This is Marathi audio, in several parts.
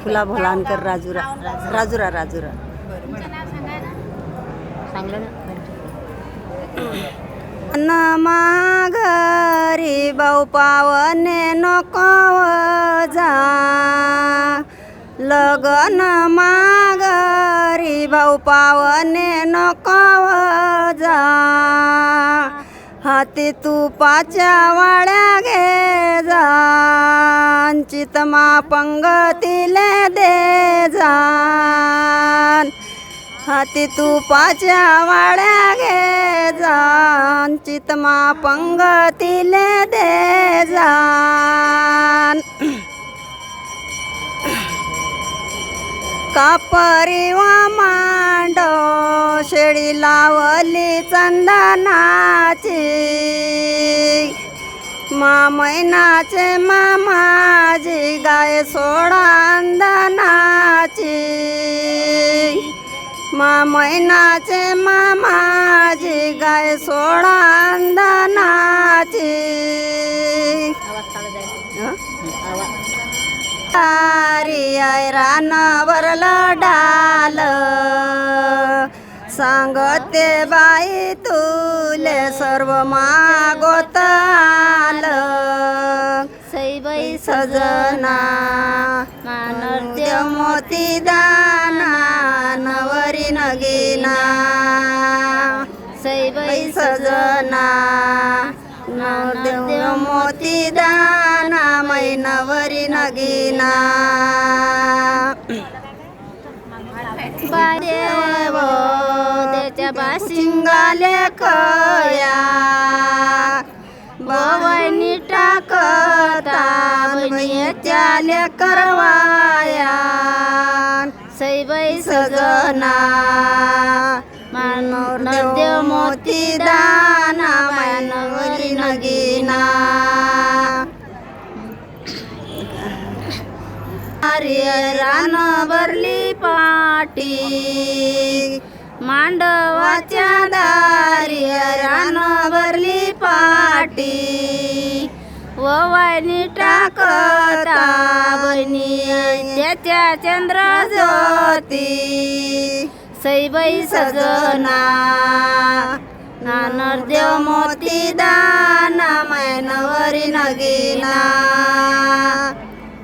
फुला भोलानकर राजुरा. राजुरा राजुरा. सांगलं ना. न. माघारी भाऊ पावने नको जा. लगन माघारी भाऊ पावने नको जा. हाती तुपाच्या वाड्या घे जा. चितमा पंगतीले दे जान. हाती तुपाच्या वाड्या घे जान. चितमा पंगतीले दे जान. कापरीवा मांडो? शेळी लावली चंदनाची. मामैनाचे मामाजी गाय सोडांदनाची मा मैनाचे मामाजी गाय सोडा रानावर आवाज सांग सांगते बाई तुले सर्व मागोत आल सईबाई सजना मानर्द्य मोती दाना नवरी नगीना. सईबाई सजना नवदेव मोती दाना मैनवरी नगीना. देव त्याच्या बाशी कया भवनी टाकता म्हणजे त्याले करवाया. सईबाई सजना मानवदेव मोती दाना मानवरी नगीना. रान भरली पाटी. मांडवाच्या दारी रान भरली पाटी. ववानी टाकता बहिणी त्याच्या चंद्र ज्योती. सईबाई सजना नानरदेव मोती दाना मैनवरी नगीना.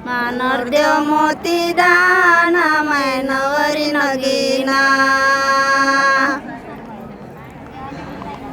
मानरदेव मोती दाना मैनवरी नगीना.